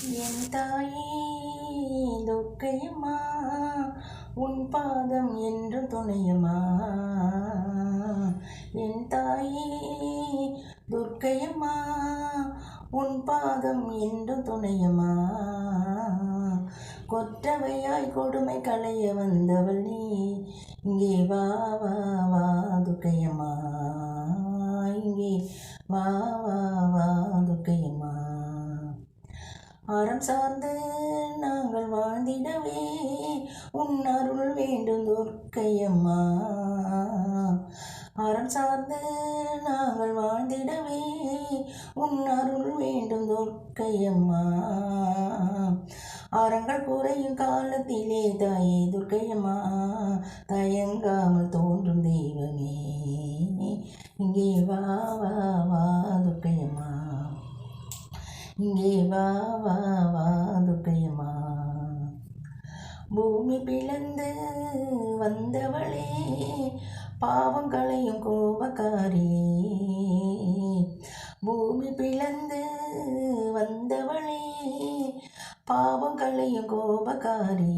என் தாயே தொக்கையம்மா உன் பாதம் என்று துணையம்மா என் தாயே துர்க்கையம்மா உன் பாதம் என்று துணையம்மா கொற்றவையாய் கொடுமை களைய வந்தவள் நீ இங்கே வா வா அறம் சார்ந்து நாங்கள் வாழ்ந்திடவே. உன் அருள் வேண்டும் துர்க்கையம்மா. அறம் சார்ந்து நாங்கள் வாழ்ந்திடவே. உன் அருள் வேண்டும் துர்க்கையம்மா. அறங்கள் குறையும் காலத்திலே தாயே துர்க்கையம்மா. தயங்காமல் தோன்றும் தெய்வமே. இங்கே வா வா வா. இங்கே வா வா வா துர்க்கையம்மா. பூமி பிளந்து வந்தவளே பாவம் களையும் கோபக்காரி. பூமி பிளந்து வந்தவளே பாவம் களையும் கோபக்காரி.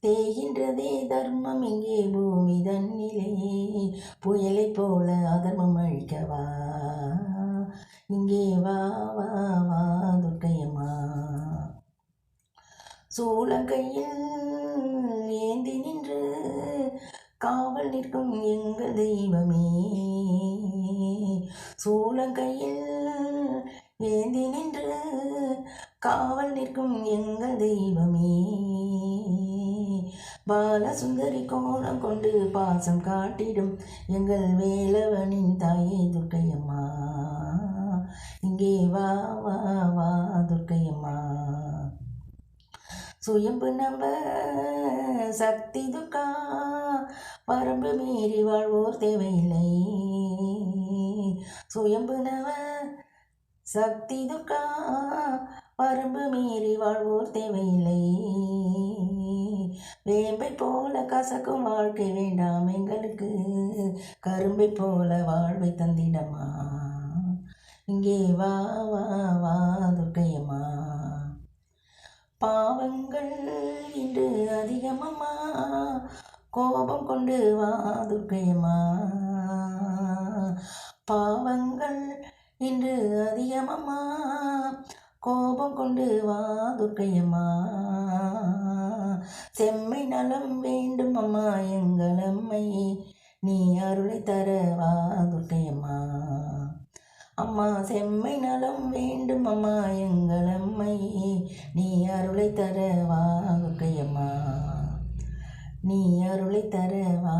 தேகின்றதே தர்மம் இங்கே பூமி வா வா வா துர்க்கையம்மா. சூளங்கையில் ஏந்தி நின்று காவல் நிற்கும் எங்கள் தெய்வமே. சூளங்கையில் ஏந்தி நின்று காவல் நிற்கும் எங்கள் தெய்வமே. பாலசுந்தரி கோலம் கொண்டு பாசம் காட்டிடும் எங்கள் வேலவனின் தாயை துர்க்கையம்மா. இங்கே வா வா வா துர்க்கையம்மா. சுயம்பு நம்ப சக்தி துக்கா பரம்பு மீறி வாழ்வோர் தேவையில்லை. சுயம்பு நவ சக்தி துக்கா பரம்பு மீறி வாழ்வோர் தேவையில்லை. வேம்பை போல கசக்கும் வாழ்க்கை வேண்டாம் எங்களுக்கு கரும்பை போல வாழ்வை தந்திடமா. இங்கே வா வா வா துர்க்கையம்மா. பாவங்கள் இன்று அதிகமம்மா. கோபம் கொண்டு வா துர்க்கையம்மா. பாவங்கள் இன்று அதிகமம்மா. கோபம் கொண்டு வா துர்க்கையம்மா. செம்மை நலம் வேண்டும் அம்மா எங்கள் அம்மை நீ அருளை தர வா துர்க்கையம்மா. அம்மா செம்மை நலம் வேண்டும் அம்மா எங்கள் அம்மை. நீ அருளை தர வாங்கையம்மா நீ அருளை தர வா